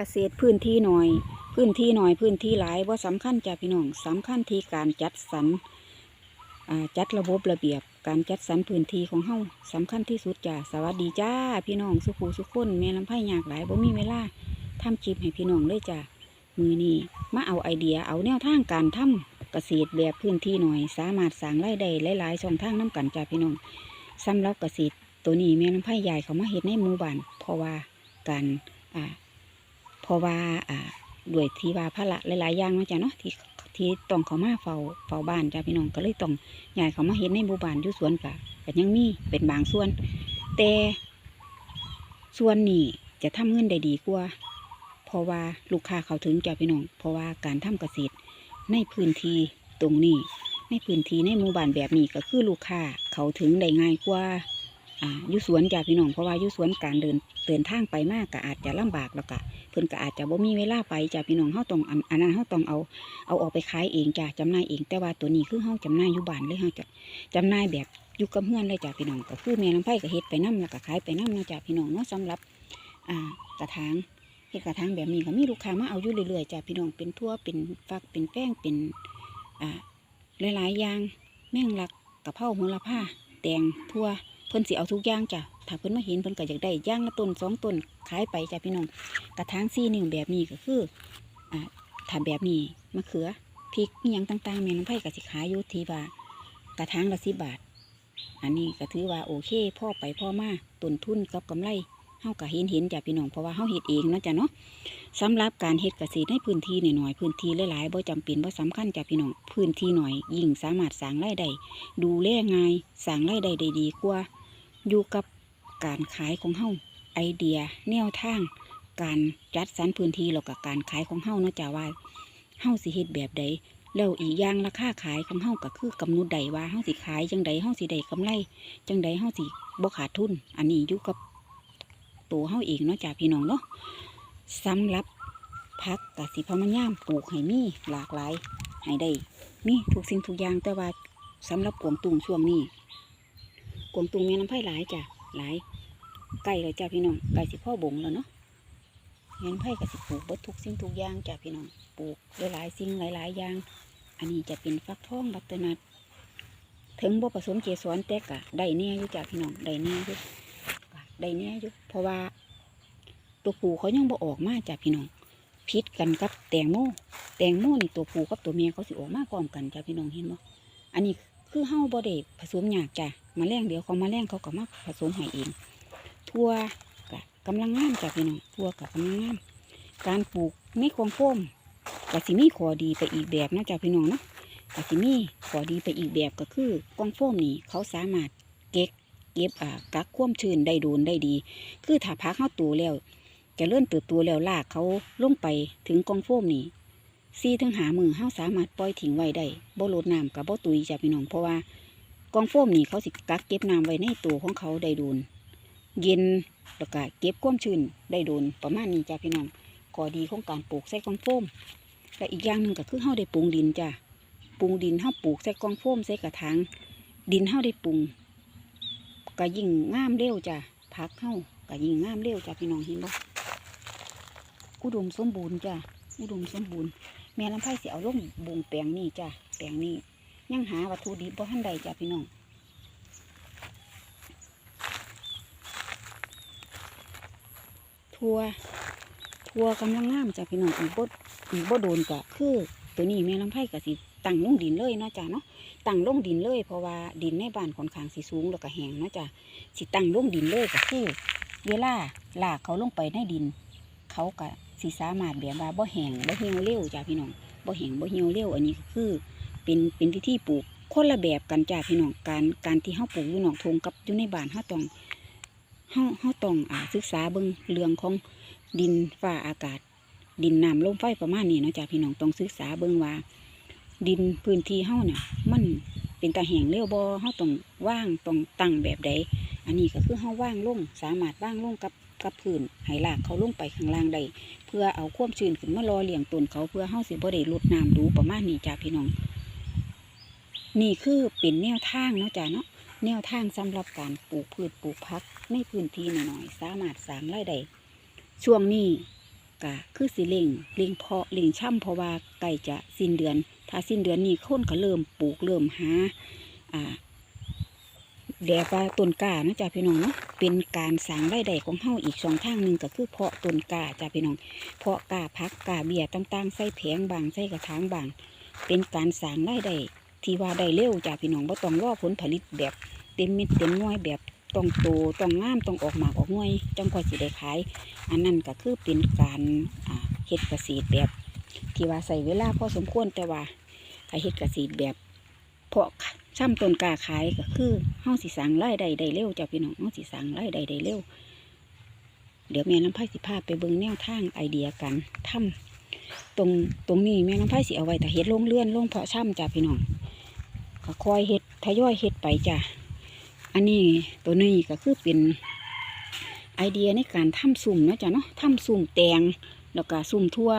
เกษตรพื้นที่หน่อย พื้นที่หน่อยพื้นที่หลายว่าสำคัญจ้าพี่น้องสำคัญที่การจัดสรรอ่าจัดระบบระเบียบ การจัดสรรพื้นที่ของเฮาสำคัญที่สุดจ้าสวัสดีจ้าพี่น้องสุขูสุขคนแม่ลำไผ่ยากหลายบ่มีเวลาทำคลิปให้พี่น้องเลยจ้ามือนี้มาเอาไอเดียเอาแนวทางการทำเกษตรแบบพื้นที่หน่อย สามารถสร้างรายได้หลายๆช่องทางน้กันจ้าพี่น้องสำหรับเกษตรตัวนี้แม่ลำไผ่ใหญ่เขามาเฮ็ดในหมู่บ้านเพราะว่าการอ่า เพราะว่าอ่าด้วยที่ว่าภาระละหลายๆอย่างนาะจ้ะเนาะที่ที่ต้องเขามาเฝ้าเฝ้าบ้านจ้ะพี่น้องก็เลยต้องย้ายเขามาเห็นในหมู่บ้านอยู่สวนกะก็ยังมีเป็นบางส่วน แต่ส่วนนี้จะทำเงินได้ดีกว่าเพราะว่าลูกค้าเขาถึงจ้ะพี่น้อง เพราะว่าการทำเกษตรในพื้นที่ตรงนี้ ในพื้นที่ในหมู่บ้านแบบนี้ก็คือลูกค้าเขาถึงได้ง่ายกว่า อ่าอยู่สวนจ้ะพี่น้องเพราะว่าอยู่สวนการเดินเดินทางไปมากก็อาจจะลำบากแล้วก็เพิ่นก็อาจจะบ่มีเวลาไปจ้ะพี่น้องเฮาต้องอันนั้นเฮาต้องเอาเอาออกไปขายเองจ้ะจำหน่ายเอง แต่ว่าตัวนี้คือเฮาจำหน่ายอยู่บ้านเลยเฮาจะจำหน่ายแบบอยู่กับเฮือนเลยจ้ะพี่น้องก็คือแม่ลำไผ่ก็เฮ็ดไปนํแล้วก็ขายไปนํเนะจ้ะพี่น้องเนาะสำหรับอ่ากระถางเฮ็ดกระถางแบบนี้ก็มีลูกค้ามาเอาอยู่เรื่อยๆจ้ะพี่น้องเป็นทั่วเป็นฟักเป็นแป้งเป็นอ่าหลายๆอย่างแมงลักกระเพราโหระพาแตงทั่ว เพิ่นสิเอาทุกอย่างจ้ะถ้าเพิ่นมาเห็นเพิ่นก็อยากได้ย่างละต้นสองต้นขายไปจ้ะพี่น้องกระถางซี่นิ้วแบบนี้ก็คืออ่าถ้าแบบนี้มะเขือพริกยังต่างๆแม่น้องไผ่ก็สิขายอยู่ที่ว่ากระถางละสิบบาท อันนี้ก็ถือว่าโอเคพ่อไปพ่อมาต้นทุนกับกำไรเฮาก็เห็นเห็นจ้ะพี่น้องเพราะว่าเฮาเฮ็ดเองเนาะจ้ะเนาะสำหรับการเฮ็ดเกษตรในพื้นที่หน่อยๆพื้นที่หลายๆบ่จำเป็นบ่สำคัญจ้ะพี่น้องพื้นที่หน่อยยิ่งสามารถสร้างรายได้ดูแลง่ายสร้างรายได้ได้ดีกว่า อยู่กับการขายของเฮาไอเดีย แนวทาง การจัดสรรพื้นที่แล้วกับการขายของเฮาเนาะจ้าว่าเฮาสิเฮ็ดแบบใดแล้วอีกอย่างราคาขายของเฮาก็คือกำหนดใดว่าเฮาสิขายจังใดเฮาสิได้กำไรจังใดเฮาสิบ่ขาดทุน อันนี้อยู่กับตัวเฮาเองเนาะจ้าพี่น้องเนาะสำหรับพักกสิพยายามปลูกให้มีหลากหลายให้ได้มีทุกสิ่งทุกอย่างแต่ว่าสำหรับกวางตุงช่วงนี้ กวางตุงม่น้ำไผ่หลายจ้ะหลายไก่เลยจ้ะพี่น้องไก่สิพ่อบงแล้วเนาะแม่น้ำไผ่ก็สิปลูกบิดทุกสิ่งทุกอย่างจ้ะพี่น้องปลูกหลายๆสิ่งหลาย ๆ อย่าง อันนี้จะเป็นฟักทองบัตเตอร์นัทถึงบ่ผสมเกสรแต่กะได้แน่อยู่จ้ะพี่น้องได้แน่อยู่ก็ได้แน่อยู่เพราะว่า ตัวผูเขายังบ่ออกมาจ้ะพี่น้องพิษกันกับแตงโมแตงโมนี่ตัวผูกับตัวเมียเขาสิออกมาพร้อมกันจ้ะพี่น้องเห็นบ่อันนี้ คือเฮาบ่ได้ผสมหยากจ้ะมาแรงเดี๋ยวเขามาแรงเขาก็มาผสมให้เองทั่วกะกำลังงามจ้ะพี่น้องทั่วกะกำลังงามการปลูกในกองโฟมกะสิมีขอดีไปอีกแบบนะจ้ะพี่น้องเนาะกะสิมีขอดีไปอีกแบบก็คือกองโฟมนี่เขาสามารถเก็บเก็บอ่ากักความชื้นได้โดนได้ดี คือถ้าพักเข้าตัวแล้วจะเลื่อนเติบโตแล้วลากเขาลงไปถึงกองโฟมนี่ ซีถึงหามือเฮาสามารถปล่อยทิ้งไว้ได้บ่ลดน้ำกับบ่ตุยจ้ะพี่น้องเพราะว่ากองโฟมนี่เขาสิกักเก็บน้ำไว้ในตัวของเขาได้โดน เย็นแล้วก็เก็บความชื้นได้โดนประมาณนี้จ้ะพี่น้องข้อดีของการปลูกใส่กองโฟมและอีกอย่างหนึ่งก็คือเฮาได้ปรุงดินจ้ะปรุงดินเฮาปลูกใส่กองโฟมใส่กระถางดินเฮาได้ปรุงก็ยิ่งงามเร็วจ้ะพักเฮาก็ยิ่งงามเร็วจ้ะพี่น้องเห็นบ่อุดมสมบูรณ์จ้ะอุดมสมบูรณ์ แม่ลำไผ่สิเอาลงบุงแปลงนี่จ้ะแปลงนี่ยังหาวัตถุดิบบ่ทันใดจ้ะพี่น้องทัวทัวกำลังงามจ้ะพี่น้องอีกบดอีกบดโดนก็คือตัวนี้แม่ลำไผ่ก็สิตั้งลงดินเลยเนาะจ้ะเนาะตั้งลงดินเลยเพราะว่าดินในบ้านค่อนข้างสิสูงแล้วก็แห้งเนาะจ้ะสิตั้งลงดินเลยก็คือ เวลาหลากเขาลงไปในดิน เขาก็ สิสามารถแบบว่าบ่แห้งบ่เหี่ยวเร็วจ้ะพี่น้องบ่แห้งบ่เหี่ยวเร็วอันนี้ก็คือ เป็นเป็นวิธีปลูกคนละแบบกันจ้าพี่น้องการการที่เฮาปลูกอยู่หนอกทงกับอยู่ในบ้านเฮาต้องเฮาเฮาต้องอ่าศึกษาเบิ่งเรื่องของดินฟ้าอากาศ ดินน้ำลมไฟประมาณนี้เนาะจ้าพี่น้องต้องศึกษาเบิ่งว่า ดินพื้นที่เฮาเนี่ยมันเป็นตาแห้งเร็วบ่เฮาต้องว่างต้องตั้งแบบใดอันนี้ก็คือเฮาว่างลงสามารถว่างลงกับ กับพื้นให้รากเขาลงไปข้างล่างได้เพื่อเอาความชื้นขึ้นมารอเลี้ยงต้นเขาเพื่อเฮาสิบ่ได้ลดน้ำดูประมาณนี้จ้าพี่น้อง นี่คือเป็นแนวทางเนาะจ้าเนาะแนวทางสำหรับการปลูกพืชปลูกพักในพื้นที่หน่อยๆสามารถสร้างรายได้ช่วงนี้ก็คือสิเร่งเร่งเพาะเร่งช่ำเพราะว่าใกล้จะสิ้นเดือน ถ้าสิ้นเดือนนี้คนก็เริ่มปลูกเริ่มหาอ่า แดกว่าต้นกานะจ๊ะพี่น้องเนาะเป็นการสร้างรายได้ของเฮาอีกสองทางหนึ่งก็คือเพาะต้นกาจ้ะพี่น้อง เพาะกาพักกาเบียต่างๆใส่แผงบางใส่กระถางบาง เป็นการสร้างรายได้ที่ว่าได้เร็วจ้ะพี่น้องบ่ต้องรอผลผลิตแบบเต็มเม็ดเต็มหน่วยแบบต้องโตต้องงามต้องออกหมากออกหน่วยจังค่อยสิได้ขาย อันนั้นก็คือเป็นการเฮ็ดเกษตรแบบ ที่ว่าใส่เวลาพอสมควรแต่ว่าถ้าเฮ็ดเกษตรแบบ เพาะช่ำต้นกาขายก็คือเฮาสิสร้างรายได้ได้เร็วจ้ะพี่น้องเฮาสิสร้างรายได้ได้เร็วเดี๋ยวแม่น้ำไผ่สิพาไปเบิ่งแนวทางไอเดียการทำตรงตรงนี้แม่น้ำไผ่สิเอาไว้แต่เฮ็ดลงเลื่อนลงเพาะช่ำจ้ะพี่น้องก็คอยเฮ็ดทยอยเฮ็ดไปจ้ะอันนี้ตัวนี้ก็คือเป็นไอเดียในการทำสุ่มนะจ้ะเนาะทำสุ่มแตงแล้วก็สุ่มทั่ว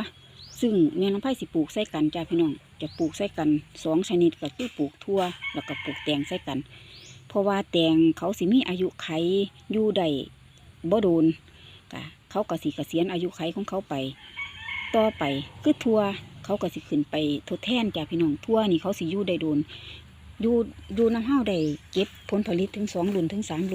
ซึ่งแม่น้ำไผ่สิปลูกใส่กันจ้ะพี่น้องจะปลูกใส่กันสองชนิดก็คือปลูกทั่วแล้วก็ปลูกแตงใส่กัน เพราะว่าแตงเขาสิมีอายุไขอยู่ได้บ่โดนก็เขาก็สิเกษียณอายุไขของเขาไป ต่อไปคือทั่วเขาก็สิขึ้นไปทดแทนจ้าพี่น้องทั่วนี่เขาสิอยู่ได้โดนอยู่อยู่น้ำเฮาได้เก็บผลผลิตถึงสองรุ่นถึงสามรุ่น